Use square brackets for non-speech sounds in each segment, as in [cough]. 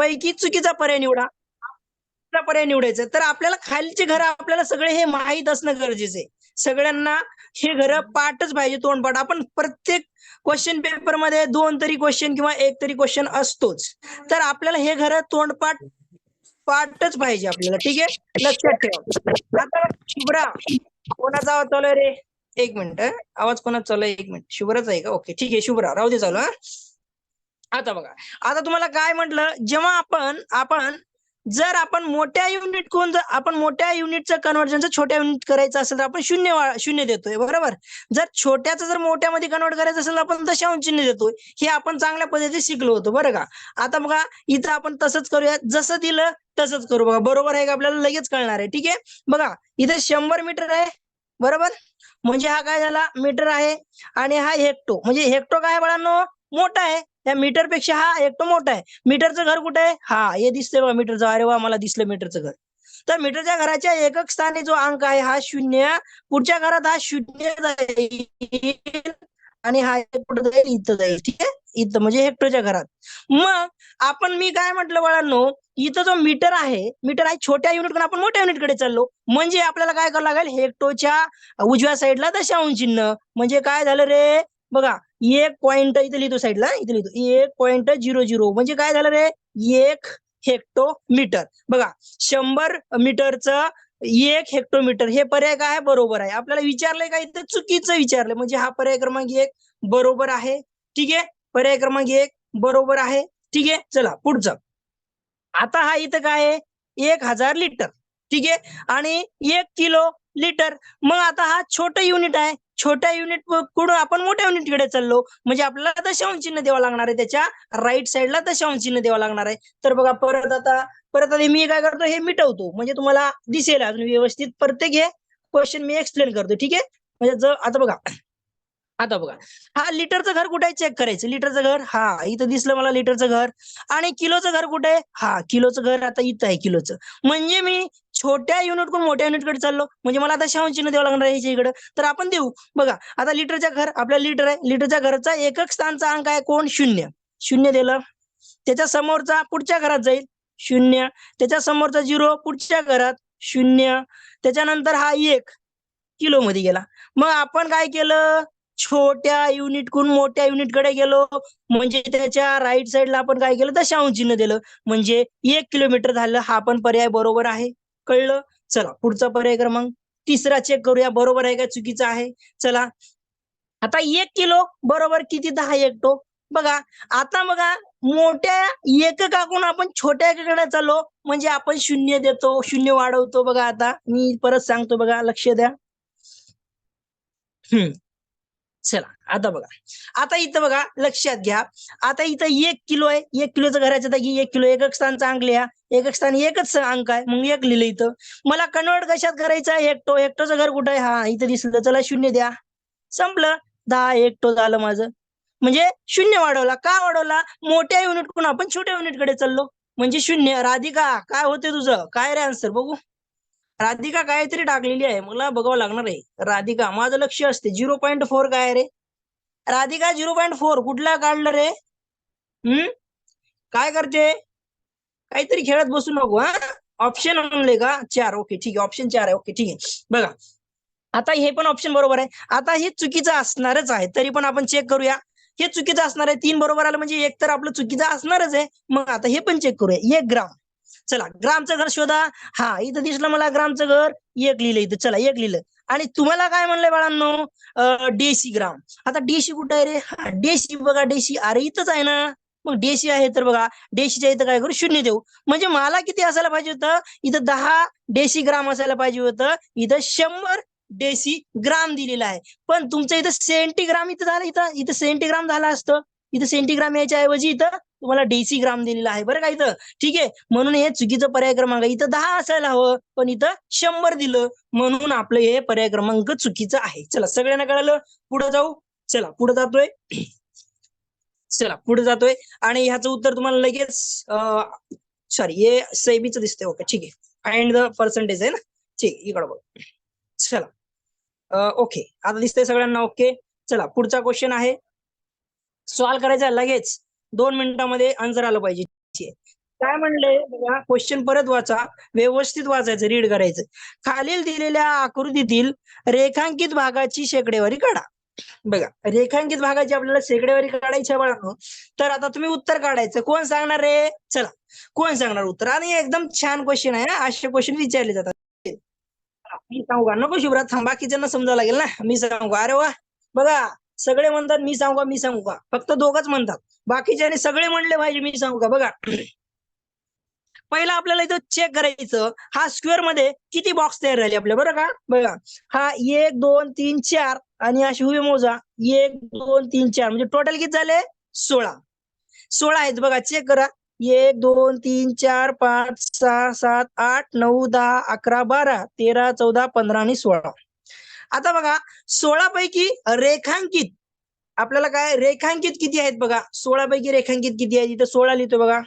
पैकी चुकीचा पर्याय निवडा. कुठला पर्याय निवडायचा. तर आपल्याला खालचे घर आपल्याला सगळे हे माहीत असणं गरजेचं आहे सगळ्यांना हे घर पाठच पाहिजे तोंडपाठ. आपण प्रत्येक क्वेश्चन पेपरमध्ये दोन तरी क्वेश्चन किंवा एक तरी क्वेश्चन असतोच. तर आपल्याला हे घर तोंडपाठ पाठच पाहिजे आपल्याला. ठीक आहे? लक्षात ठेवा. आता शुभ्रा कोणाचा आवाज चालू रे? एक मिनिट आवाज कोणाचा चालू एक मिनिट. शुभ्राच आहे का? ओके ठीक आहे शुभ्रा. राहू दे चालू हा. आता बघा. आता तुम्हाला काय म्हटलं? जेव्हा आपण आपण जर आपण मोठ्या युनिट कोण जर आपण मोठ्या युनिटचं कन्व्हर्जनचं छोट्या युनिट करायचं असेल तर आपण शून्य शून्य देतोय बरोबर? जर छोट्याचं जर मोठ्यामध्ये कन्वर्ट करायचं असेल तर आपण दशांश चिन्ह देतोय. हे आपण चांगल्या पद्धतीने शिकलो होतो बरं का? आता बघा इथं आपण तसंच करूया. जसं दिलं तसंच करू बघा. बरोबर आहे का? आपल्याला लगेच कळणार आहे. ठीक आहे? बघा इथे शंभर मीटर आहे बरोबर? म्हणजे हा काय झाला? मीटर आहे. आणि हा हेक्टो म्हणजे हेक्टो काय बाळांनो? मोठा आहे. त्या मीटरपेक्षा हा एकटो मोठा आहे. मीटरचं घर कुठे आहे? हा हे दिसतंय बघा मीटरचं अरे वा मला दिसलं मीटरचं घर. तर मीटरच्या घराच्या एकक स्थानी जो अंक आहे हा शून्य. पुढच्या घरात हा शून्य जाईल आणि हा कुठं जाईल इथं जाईल. ठीक आहे? इथं म्हणजे हेक्टरच्या घरात. मग आपण मी काय म्हटलं बाळांनो? इथं जो मीटर आहे मीटर आहे छोट्या युनिट आपण मोठ्या युनिटकडे चाललो. म्हणजे आपल्याला काय करावं लागेल? हेक्टोच्या उजव्या साईडला दशांश चिन्ह. म्हणजे काय झालं रे? बघा एक पॉइंट इथे लिहितो साईडला इथे लिहितो. एक पॉइंट झिरो झिरो म्हणजे काय झालं रे? एक हेक्टो मीटर बघा शंभर मीटरचं एक हेक्टोमीटर हे पर्याय काय आहे? बरोबर आहे. आपल्याला विचारलंय का इथं? चुकीचं विचारलंय. म्हणजे हा पर्याय क्रमांक एक बरोबर आहे. ठीक आहे? पर्याय क्रमांक एक बरोबर आहे. ठीक आहे? चला पुढचं. आता हा इथं काय आहे? एक हजार लिटर ठीक आहे? आणि एक किलो लिटर मग आता हा छोटं युनिट आहे. छोट्या युनिटकडून आपण मोठ्या युनिटकडे चाललो म्हणजे आपल्याला दशांश चिन्ह द्यावं लागणार आहे त्याच्या. राईट साईडला दशांश चिन्ह द्यावं लागणार आहे. तर बघा परत आता परत आता मी काय करतो हे मिटवतो. म्हणजे तुम्हाला दिसेल अजून व्यवस्थित. प्रत्येक हे क्वेश्चन मी एक्सप्लेन करतो ठीक आहे? म्हणजे जर आता बघा. आता बघा. हा लिटरचं घर कुठे आहे? चेक करायचं. लिटरचं घर? हा इथं दिसलं मला लिटरचं घर. आणि किलोचं घर कुठे आहे? हा किलोचं घर आता इथं आहे किलोचं. म्हणजे मी छोट्या युनिटकडून मोठ्या युनिटकडे चाललो. म्हणजे मला आता शाहून चिन्ह द्यावं लागणार आहे ह्याच्या इकडं. तर आपण देऊ. बघा आता लिटरच्या घर आपल्या लिटर आहे. लिटरच्या घराचा एकक स्थानचा अंक आहे कोण? शून्य. शून्य दिलं. त्याच्या समोरचा पुढच्या घरात जाईल. शून्य. त्याच्या समोरचा झिरो पुढच्या घरात शून्य. त्याच्यानंतर हा एक किलो मध्ये गेला. मग आपण काय केलं? छोट्या युनिटकडून मोठ्या युनिटकडे गेलो. म्हणजे त्याच्या राईट साईडला आपण काय केलं? दशांश चिन्ह दिलं. म्हणजे एक किलोमीटर झालं. हा पण पर्याय बरोबर आहे. कळलं? चला पुढचा पर्याय क्रमांक तिसरा चेक करूया. बरोबर आहे का? चुकीचा आहे. चला. आता एक किलो बरोबर किती? दहा एकटो बघा आता बघा मोठ्या एककाकडून आपण छोट्या एककाकडे चाललो. म्हणजे आपण शून्य देतो शून्य वाढवतो बघा आता. मी परत सांगतो बघा. लक्ष द्या. हम्म. चला आता बघा. आता इथं बघा लक्षात घ्या. आता इथं एक किलो आहे. एक किलोचं घराच्या जागी एक किलो एकक स्थानचा अंक लिहा. एकक स्थान एकच अंक आहे. मग एक लिहिलं इथं. मला कन्वर्ट कशात करायचं आहे? एकटो एकटोचं घर कुठं आहे? हा इथं दिसलं चला शून्य द्या. संपलं. दहा एकटो झालं माझं. म्हणजे शून्य वाढवला. का वाढवला? मोठ्या युनिटकडून आपण छोट्या युनिटकडे चाललो. म्हणजे शून्य. राधिका काय होते तुझं? काय रे आन्सर बघू. राधिका काहीतरी टाकलेली आहे. मला बघावं लागणार आहे. राधिका माझं लक्ष असते. झिरो पॉईंट फोर काय रे? राधिका झिरो पॉईंट फोर कुठला काढलं रे? हम्म? काय करते? काहीतरी खेळत बसू नको हा? ऑप्शन आणले का? चार. ओके ठीक आहे. ऑप्शन चार आहे. ओके ठीक आहे. बघा. आता हे पण ऑप्शन बरोबर आहे. आता हे चुकीचं असणारच आहे. तरी पण आपण चेक करूया. हे चुकीचं असणार आहे. तीन बरोबर आलं म्हणजे एक तर आपलं चुकीचं असणारच आहे. मग आता हे पण चेक करूया. एक ग्राम. चला ग्रामचं घर शोधा. हा इथं दिसलं मला ग्रामचं घर. एक लिहिलं इथं. चला एक लिहिलं. आणि तुम्हाला काय म्हणलंय बाळांनो? Decigram. आता डेशी कुठं आहे रे? हा डेशी बघा डेशी अरे इथंच आहे ना. मग डेसी आहे तर बघा डेशीच्या इथं काय करू? शून्य देऊ. म्हणजे मला किती असायला पाहिजे होतं? इथं दहा डेसी ग्राम असायला पाहिजे होतं. इथं शंभर डेसी ग्राम दिलेला आहे. पण तुमचं इथं सेंटीग्राम इथं झालं इथं. इथं सेंटीग्राम झालं असतं. इथं सेंटीग्राम यायच्या ऐवजी इथं तुम्हाला डेसी ग्राम दिलेला आहे. बरं का इथं? ठीक आहे? म्हणून हे चुकीचं पर्याय क्रमांक इथं दहा असायला हवं. पण इथं शंभर दिलं. म्हणून आपलं हे पर्याय क्रमांक चुकीचं आहे. चला सगळ्यांना कळालं? पुढे जाऊ. चला पुढे जातोय. चला पुढे जातोय. आणि ह्याचं उत्तर तुम्हाला लगेच सॉरी हे सैबीचं दिसतंय. ओके ठीक आहे. फाइंड द पर्सेंटेज आहे ना? ठीक इकडं बघ. चला. ओके. आता दिसतंय सगळ्यांना ओके. चला पुढचा क्वेश्चन आहे. सॉल्व करायचा आहे लगेच. दोन मिनिटांमध्ये आन्सर आलं पाहिजे. काय म्हणले? बघा क्वेश्चन परत वाचा. व्यवस्थित वाचायचं रीड करायचं. खालील दिलेल्या आकृतीतील रेखांकित भागाची शेकडेवारी काढा. बघा रेखांकित भागाची आपल्याला शेकडेवारी काढायची बाळांनो. तर आता तुम्ही उत्तर काढायचं. कोण सांगणार रे? चला कोण सांगणार उत्तर? आणि एकदम छान क्वेश्चन आहे ना? असे क्वेश्चन विचारले जातात. मी सांगू का? नको शिवरात थांबा बाकीच्यांना समजावं लागेल ना? मी सांगू का? अरे वा! बघा सगळे म्हणतात मी सांगू का मी सांगू का? फक्त दोघच म्हणतात. बाकीच्याने सगळे म्हणले पाहिजे मी सांगू का? बघा. पहिला आपल्याला इथं चेक करायचं. हा स्क्वेअरमध्ये किती बॉक्स तयार झाले आपल्या? बरं का? बघा. हा एक दोन तीन चार आणि अशी उभी मोजा. एक दोन तीन चार. म्हणजे टोटल किती झाले? सोळा. सोळा आहेत. बघा चेक करा. एक दोन तीन चार पाच सहा सात आठ नऊ दहा अकरा बारा तेरा चौदा पंधरा आणि सोळा. आता बघा सोळा पैकी रेखांकित आपल्याला काय रेखांकित किती आहेत बघा? सोळा पैकी रेखांकित किती आहेत इथं सोळा लिहितो बघा.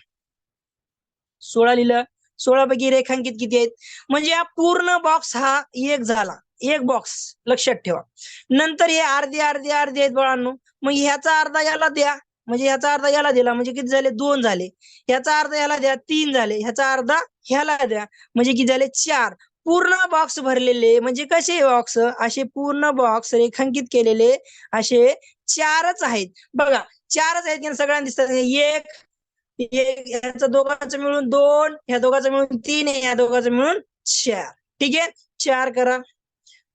सोळा लिहिलं. सोळा पैकी रेखांकित किती आहेत? म्हणजे हा पूर्ण बॉक्स हा एक झाला. एक बॉक्स लक्षात ठेवा. नंतर हे अर्धे अर्धे अर्धे आहेत बाळांनो. मग ह्याचा अर्धा याला द्या. म्हणजे ह्याचा अर्धा याला दिला. म्हणजे किती झाले? दोन झाले. ह्याचा अर्धा याला द्या. तीन झाले. ह्याचा अर्धा ह्याला द्या. म्हणजे किती झाले? चार. पूर्ण बॉक्स भरलेले. म्हणजे कसे बॉक्स असे पूर्ण बॉक्स रेखांकित केलेले. असे चारच आहेत. बघा चारच आहेत की सगळ्यांना दिसतात. एक एक दोघांचं मिळून दोन ह्या दोघांचं मिळून तीन आहे ह्या दोघांचं मिळून चार. ठीक आहे? चार करा.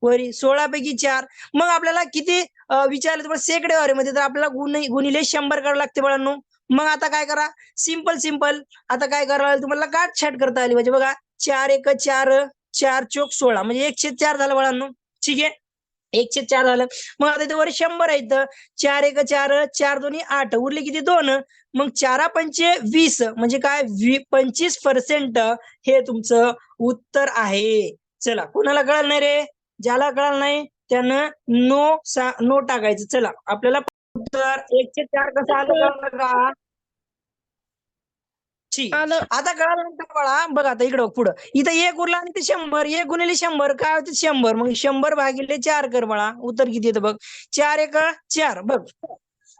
वरी सोळा पैकी चार. मग आपल्याला किती विचारले विचारलं तुम्हाला शेकडेवारी मध्ये तर आपल्याला गुण गुणिले शंभर करावं लागते बाळांनो. मग आता काय करा? Simple simple. आता काय करावं लागेल तुम्हाला? गाठ छाट करता आली म्हणजे बघा चार एक चार चार चोक सोळा. म्हणजे एकशे चार झालं बाळांनो. ठीक आहे? एकशे चार झालं. मग आता इथे शंभर आहेत. चार एक चार चार दोन्ही आठ. उरले किती? दोन. मग चारा पंचे वीस. म्हणजे काय? पंचवीस पर्सेंट हे तुमचं उत्तर आहे. चला कोणाला कळलं नाही रे? ज्याला कळलं नाही त्यानं नो सा नो टाकायचं. चला आपल्याला उत्तर एकशे चार कसं आलं? का? आलं आता कळाल्यानंतर बाळा बघ आता इकडं पुढं. इथं एक उरला आणि ते शंभर एक गुणिले शंभर. काय होते? शंभर. मग शंभर भागिले चार कर बाळा. उत्तर किती येतं बघ? चार एक चार. बघ.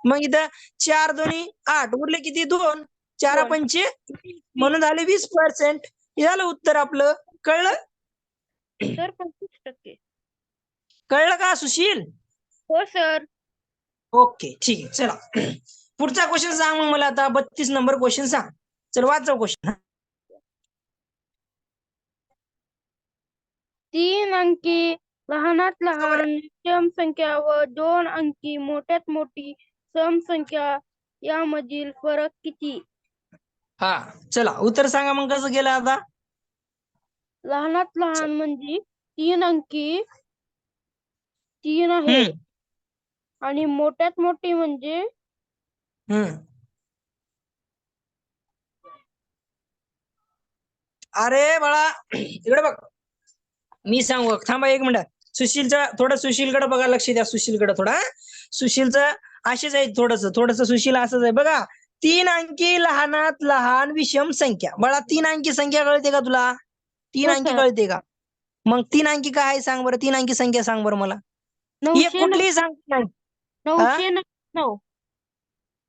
मग इथं चार दोन्ही आठ. उरले किती? दोन. चार. पंचे म्हणून झाले वीस पर्सेंट झालं उत्तर आपलं. कळलं? सर पंचवीस टक्के. कळलं का सुशील? हो सर. ओके. ठीक आहे. चला. पुढचा क्वेश्चन सांग मग मला आता. बत्तीस नंबर क्वेश्चन सांग. चल वाचव क्वेश्चन तीन अंकी लहानात लहान सम संख्या व दोन अंकी मोठ्यात मोठी सम संख्या यामधील फरक किती? हा चला उत्तर सांगा मग कसं गेलं आता? लहानात लहान म्हणजे तीन अंकी तीन आहे. हम्म. आणि मोठ्यात मोठी म्हणजे? हम्म. अरे बाळा इकडे बघ. मी सांगू? थांबा एक मिनिट. सुशीलचा थोडं सुशीलकडे बघा लक्ष द्या सुशीलकडे थोडा सुशीलचं असेच आहे थोडस थोडस सुशील असंच आहे. बघा तीन अंकी लहानात लहान विषम संख्या. बाळा तीन अंकी संख्या कळते का तुला? तीन अंकी. कळते का? मग तीन अंकी काय आहे सांग बरं तीन अंकी संख्या सांग बरं मला. एक कुठलीही सांग नऊ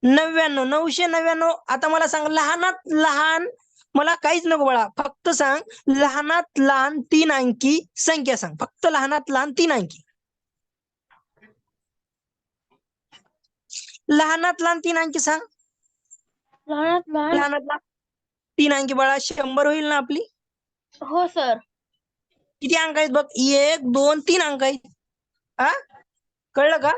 नव्याण्णव नऊशे नव्याण्णव. आता मला सांग लहानात लहान मला काहीच नको बाळा. फक्त सांग लहानात लहान तीन अंकी संख्या सांग. फक्त लहानात लहान तीन अंकी. लहानात लहान तीन अंकी सांग. लहानात लहान? लहानात लहान तीन अंकी बाळा. शंभर होईल ना आपली? हो सर. किती अंक आहेत बघ? एक दोन तीन अंक आहेत. हा कळलं का?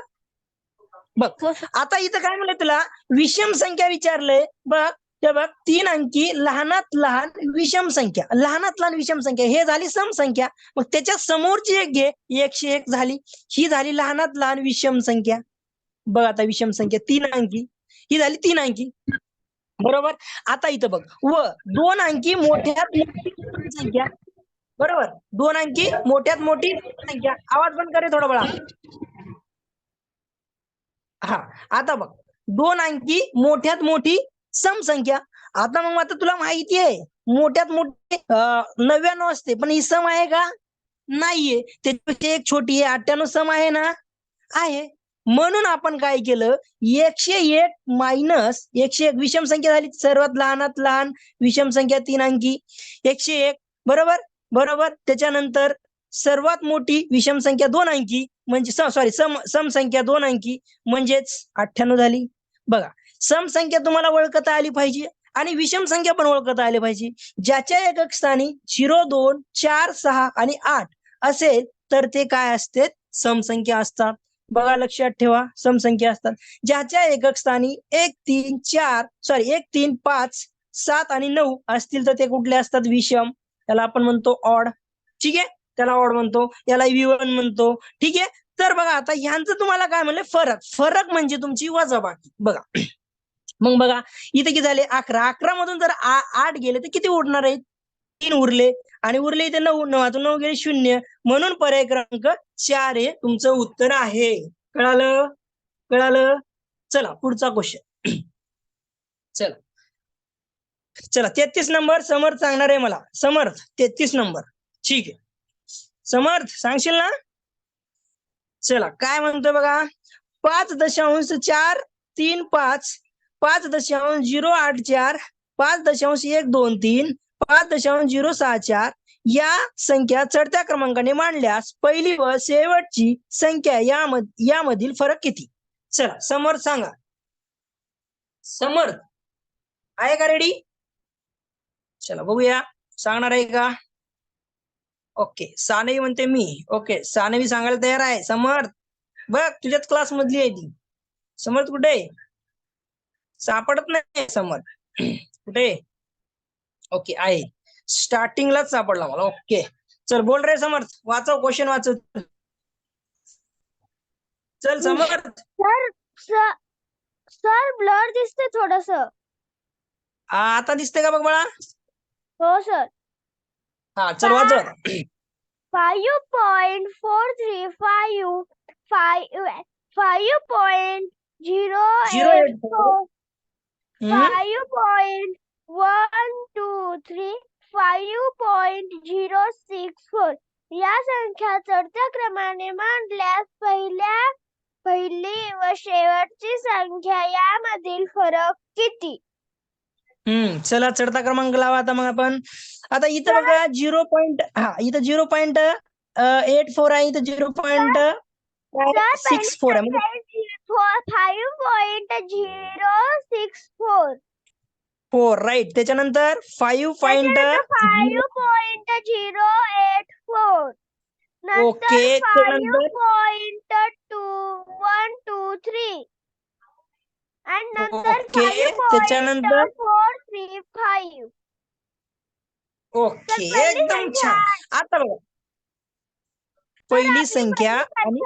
बघ. हो आता इथं काय म्हणलं तुला? विषम संख्या विचारलंय. बघ. तेव्हा बघ तीन अंकी लहानात लहान विषम संख्या. लहानात लहान विषम संख्या. हे झाली समसंख्या मग त्याच्या समोरची एक घे. एकशे एक झाली. ही झाली लहानात लहान विषम संख्या. बघ आता विषम संख्या. तीन अंकी. ही झाली तीन अंकी. बरोबर? आता इथं बघ. व दोन अंकी मोठ्यात मोठी संख्या. बरोबर? दोन अंकी मोठ्यात मोठी संख्या. आवाज बंद करे थोडा बळा हा. आता बघ. दोन अंकी मोठ्यात मोठी सम संख्या आता मग आता तुला माहिती आहे मोठ्यात मोठी नव्याण्णव असते. पण ही सम आहे का? नाहीये. त्याच्यापेक्षा एक छोटी आहे. अठ्ठ्याण्णव सम आहे ना? आहे. म्हणून आपण काय केलं? एकशे एक मायनस एकशे एक. विषम संख्या झाली. सर्वात लहानात लहान. विषम संख्या तीन अंकी. एकशे एक. बरोबर? बरोबर. त्याच्यानंतर सर्वात मोठी विषम संख्या दोन अंकी. म्हणजे सॉरी सम सम संख्या दोन अंकी. म्हणजेच अठ्ठ्याण्णव झाली. बघा. सम संख्या तुम्हाला ओळखता आली पाहिजे आणि विषम संख्या पण ओळखता आली पाहिजे. ज्याच्या एकक स्थानी झिरो दोन चार सहा आणि आठ असेल तर ते काय असते? समसंख्या असतात. बघा लक्षात ठेवा समसंख्या असतात. ज्याच्या एकक स्थानी एक तीन चार सॉरी एक तीन पाच सात आणि नऊ असतील तर ते कुठले असतात? विषम. त्याला आपण म्हणतो ऑड ठीक आहे? त्याला ऑड म्हणतो. याला विवन म्हणतो. ठीक आहे? तर बघा आता ह्यांचं तुम्हाला काय म्हणलं? फरक. फरक म्हणजे तुमची वजाबाकी. बघा. मग बघा इथे किती झाले? अकरा. अकरा मधून जर आठ गेले तर किती उरणार आहेत? तीन उरले. आणि उरले इथे नऊ नऊ नऊ गेले शून्य. म्हणून पर्याय क्रमांक चार हे तुमचं उत्तर आहे. कळालं? कळालं? चला पुढचा क्वेश्चन [clears throat] चला. चला तेहतीस नंबर समर्थ सांगणार आहे मला. समर्थ तेहतीस नंबर. ठीक आहे. समर्थ सांगशील ना? चला काय म्हणतोय बघा? पाच दशांश चार तीन पाच पाच दशांश झिरो आठ चार पाच दशांश एक दोन तीन पाच दशांश झिरो सहा चार या संख्या चढत्या क्रमांकाने मांडल्यास पहिली व शेवटची संख्या यामध यामधील फरक किती? चला समर्थ सांगा. समर्थ आहे का रेडी चला बघूया. सांगणार आहे का? ओके सानवी म्हणते मी. ओके सानवी सांगायला तयार आहे. समर्थ बघ तुझ्याच क्लास मधली आहे ती. समर्थ कुठे आहे? सापडत नाही समर्थ कुठे? ओके आहे. स्टार्टिंगलाच सापडला मला. ओके. चल बोल रे समर्थ. वाचव क्वेश्चन वाचव. चल समर्थ. सर सर ब्लर दिसते थोडस. आता दिसते का बघ बाळा? हो सर. हा चल वाचव. आता. Five point four three five five five point zero Zero eight eight four. Four हम्म? Five point one two three five point zero six four या संख्या चढत्या क्रमाने मांडल्यास पहिल्या पहिली व शेवटची संख्या यामधील फरक किती? हम्म. चला चढता क्रमांक लावा आता मग आपण. आता इथं बघा झिरो पॉईंट हा इथं झिरो पॉईंट एट फोर आहे इथं झिरो पॉईंट सिक्स फोर आहे. म्हणजे five point zero six four four right त्याच्यानंतर five point five point zero eight four नंतर ओके फाईव्ह त्यानंतर point two one two three आणि नंतर ओके, फाईव्ह त्याच्यानंतर? Point four three five okay पहिली एकदम संख्या छान. आता बघा. पहिली संख्या आणि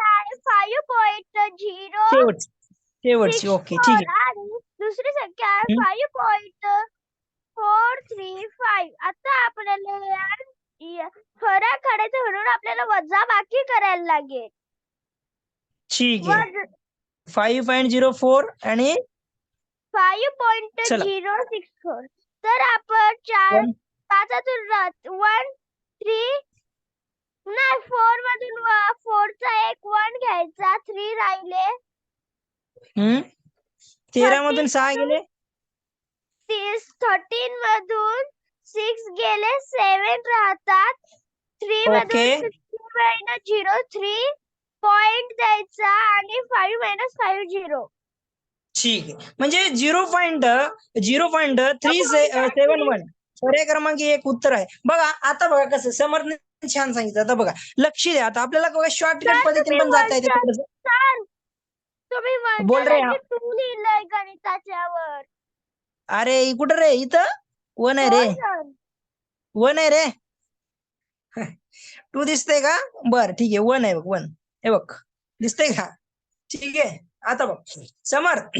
फाईव्ह पॉइंट झिरो शेवटची शेवटची ओके ठीक आहे आणि दुसरी संख्या आहे हम्म. Five point four three five आता आपल्याला या- या फरक काढायचं म्हणून आपल्याला वजा बाकी करायला लागेल ठीक आहे वज फाईव्ह पॉईंट झिरो फोर आणि फाईव्ह पॉइंट चला. झिरो सिक्स फोर तर आपण चार One. पाचातून वन थ्री नाही फोर मधून फोरचा एक वन घ्यायचा. थ्री राहिले. हम्म? तेरा मधून सहा गेले? तीस थर्टीन मधून सिक्स गेले सेवन राहतात. थ्री. मधून मायनस झिरो थ्री पॉइंट द्यायचा आणि फाईव्ह मायनस फाईव्ह झिरो ठीक आहे. म्हणजे zero point zero point three seven one पर्याय क्रमांक एक उत्तर आहे. बघा आता बघा कसं समर्थने छान सांगितलं. आता बघा लक्ष द्या. आता आपल्याला बघा शॉर्टकट पद्धतीने पण जाता येते थोडंसं. तुम्ही बोल रे, लिहिलंय गणिताच्यावर. अरे कुठं रे? इथं? वन आहे हो, रे sir. वन आहे रे. [laughs] टू दिसतंय का? बर ठीक आहे. वन आहे बघ वन. हे बघ दिसतंय का? ठीक आहे. आता बघ. समर्थ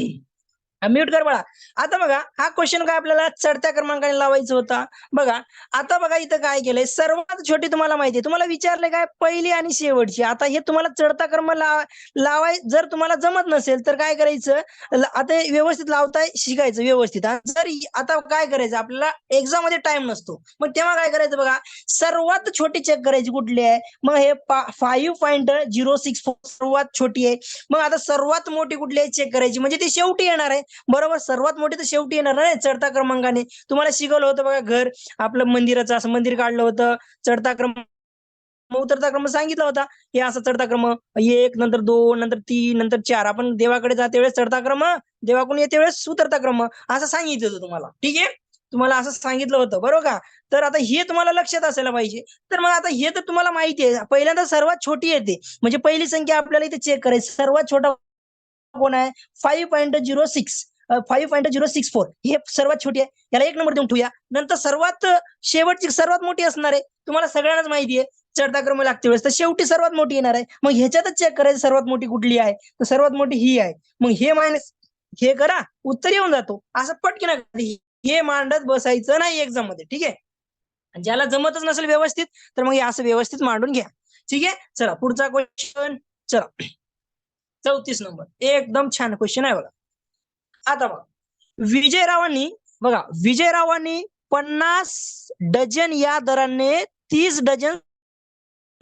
म्यूट कर बघा आता बघा हा क्वेश्चन काय आपल्याला चढत्या क्रमांकाने लावायचा होता? बघा आता बघा इथं काय केलंय? सर्वात छोटी तुम्हाला माहिती आहे. तुम्हाला विचारले काय? पहिली आणि शेवटची. आता हे तुम्हाला चढता क्रम लाव लावाय जर तुम्हाला जमत नसेल तर काय करायचं? आता व्यवस्थित लावताय शिकायचं व्यवस्थित. जर आता काय करायचं? आपल्याला एक्झाममध्ये टाइम नसतो. मग तेव्हा काय करायचं बघा? सर्वात छोटी चेक करायची कुठली आहे? मग हे five point zero six four सर्वात छोटी आहे. मग आता सर्वात मोठी कुठली आहे? चेक करायची. म्हणजे ती शेवटी येणार आहे. बरोबर सर्वात मोठी तर शेवटी येणार नाही चढता क्रमांकाने. तुम्हाला शिकवलं होतं बघा घर आपलं मंदिराचं असं मंदिर काढलं होतं चढता क्रम मग उतरता क्रम सांगितला होता. हे असा चढता क्रम एक नंतर दोन नंतर तीन नंतर चार. आपण देवाकडे जाते वेळेस चढता क्रम देवाकडून येते वेळेस उतरता क्रम असं सांगितलं होतं तुम्हाला. ठीक आहे? तुम्हाला असं सांगितलं होतं बरोबर का? तर आता हे तुम्हाला लक्षात असायला पाहिजे. तर मग आता हे तर तुम्हाला माहिती आहे. पहिल्यांदा सर्वात छोटी येते. म्हणजे पहिली संख्या आपल्याला इथे चेक करायची. सर्वात छोटा कोण आहे? Five point zero six five point zero six four हे सर्वात छोटी आहे. याला एक नंबर देऊन ठेवूया. नंतर सर्वात शेवटची सर्वात मोठी असणार आहे. तुम्हाला सगळ्यांनाच माहिती आहे. चढता क्रम लागते वेळेस. तर शेवटी सर्वात मोठी येणार आहे. मग ह्याच्यातच चेक करायचं सर्वात मोठी कुठली आहे? तर सर्वात मोठी ही आहे. मग हे मायनस हे करा. उत्तर येऊन जातो. असं पटकी ना हे मांडत बसायचं नाही एक्झाममध्ये. ठीक आहे? आणि ज्याला जमतच नसेल व्यवस्थित तर मग हे असं व्यवस्थित मांडून घ्या. ठीक आहे? चला. पुढचा क्वेश्चन चला. चौतीस नंबर. एकदम छान क्वेश्चन आहे बघा. आता बघा. विजयरावांनी बघा विजयरावांनी पन्नास डझन या दराने तीस डझन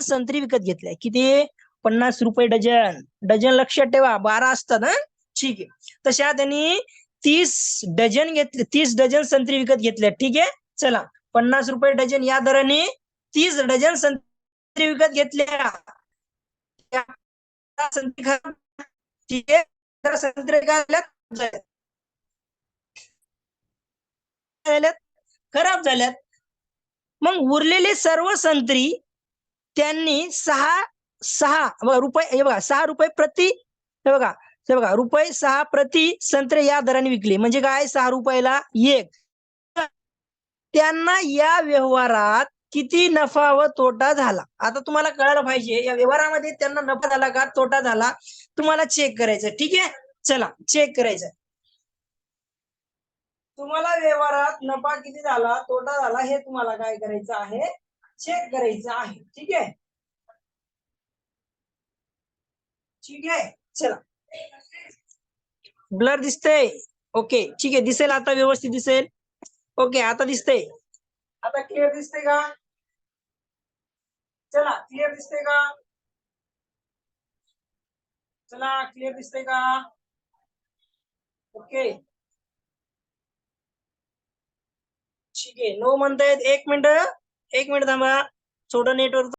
संत्री विकत घेतल्या. किती? पन्नास रुपये डझन. डझन लक्षात ठेवा बारा असतात हं? ठीक आहे. तशा त्यांनी तीस डझन घेतले तीस डझन संत्री विकत घेतल्या. ठीक आहे? चला. पन्नास रुपये डझन या दराने तीस डझन संत्री विकत घेतल्या. संत्री खराब संत्री झाल्यात खराब झाल्यात मग उरलेले सर्व संत्री त्यांनी सहा सहा बघा रुपये हे बघा सहा रुपये प्रति हे बघा हे बघा रुपये सहा प्रति संत्रे या दराने विकले म्हणजे काय सहा रुपयाला एक त्यांना या व्यवहारात किती नफा व तोटा झाला? आता तुम्हाला कळायला पाहिजे या व्यवहारामध्ये त्यांना नफा झाला का तोटा झाला? तुम्हाला चेक करायचं ठीक आहे? चला चेक करायचं तुम्हाला व्यवहारात नफा किती झाला तोटा झाला हे तुम्हाला काय करायचं आहे? चेक करायचं आहे. ठीक आहे? ठीक आहे? चला. ब्लर दिसतंय? ओके ठीक आहे. दिसेल आता व्यवस्थित दिसेल. ओके आता दिसतंय. आता क्लिअर दिसतंय का? चला क्लिअर दिसते का? चला क्लिअर दिसते का? ओके ठीक आहे. नो म्हणतायत. एक मिनिट. एक मिनिट थांबा. थोडं नेटवर्क